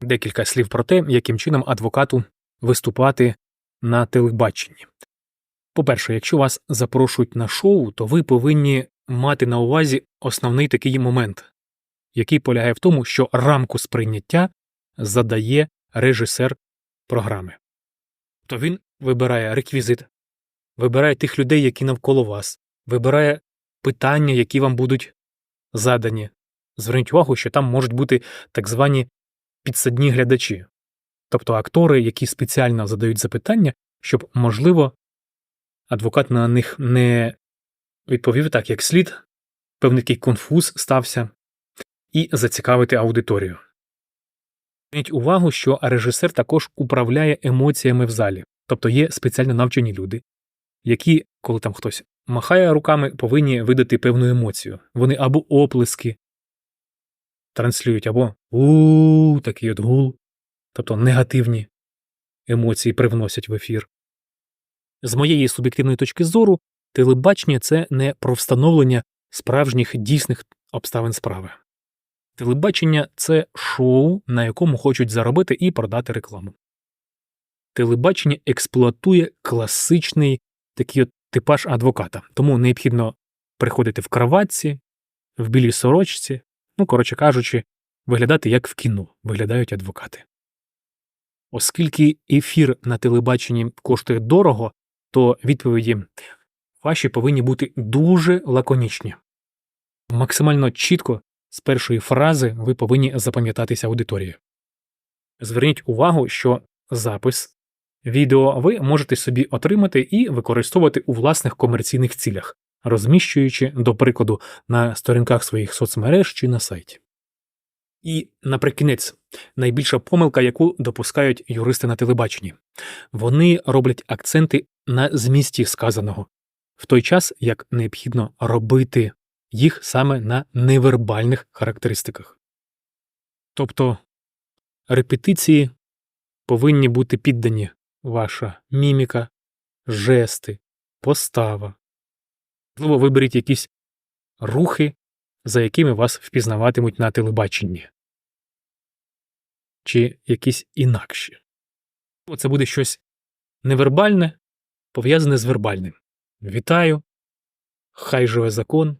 Декілька слів про те, яким чином адвокату виступати на телебаченні. По-перше, якщо вас запрошують на шоу, то ви повинні мати на увазі основний такий момент, який полягає в тому, що рамку сприйняття задає режисер програми. То він вибирає реквізит, вибирає тих людей, які навколо вас, вибирає питання, які вам будуть задані. Зверніть увагу, що там можуть бути так звані підсадні глядачі, тобто актори, які спеціально задають запитання, щоб, можливо, адвокат на них не відповів так, як слід, певний конфуз стався, і зацікавити аудиторію. Зверніть увагу, що режисер також управляє емоціями в залі, тобто є спеціально навчені люди, які, коли там хтось махає руками, повинні видати певну емоцію. Вони або оплески транслюють, або у такий от гул, тобто негативні емоції привносять в ефір. З моєї суб'єктивної точки зору, телебачення це не про встановлення справжніх дійсних обставин справи. Телебачення це шоу, на якому хочуть заробити і продати рекламу. Телебачення експлуатує класичний такий от типаж адвоката, тому необхідно приходити в краватці, в білій сорочці, ну, коротше кажучи, виглядати як в кіно виглядають адвокати. Оскільки ефір на телебаченні коштує дорого, то відповіді ваші повинні бути дуже лаконічні. Максимально чітко з першої фрази ви повинні запам'ятатися аудиторії. Зверніть увагу, що запис відео ви можете собі отримати і використовувати у власних комерційних цілях, розміщуючи, до прикладу, на сторінках своїх соцмереж чи на сайті. І наприкінець найбільша помилка, яку допускають юристи на телебаченні. Вони роблять акценти на змісті сказаного, в той час як необхідно робити їх саме на невербальних характеристиках. Тобто репетиції повинні бути піддані ваша міміка, жести, постава. Можливо, виберіть якісь рухи, за якими вас впізнаватимуть на телебаченні. Чи якісь інакші. Це буде щось невербальне, пов'язане з вербальним. Вітаю! Хай живе закон,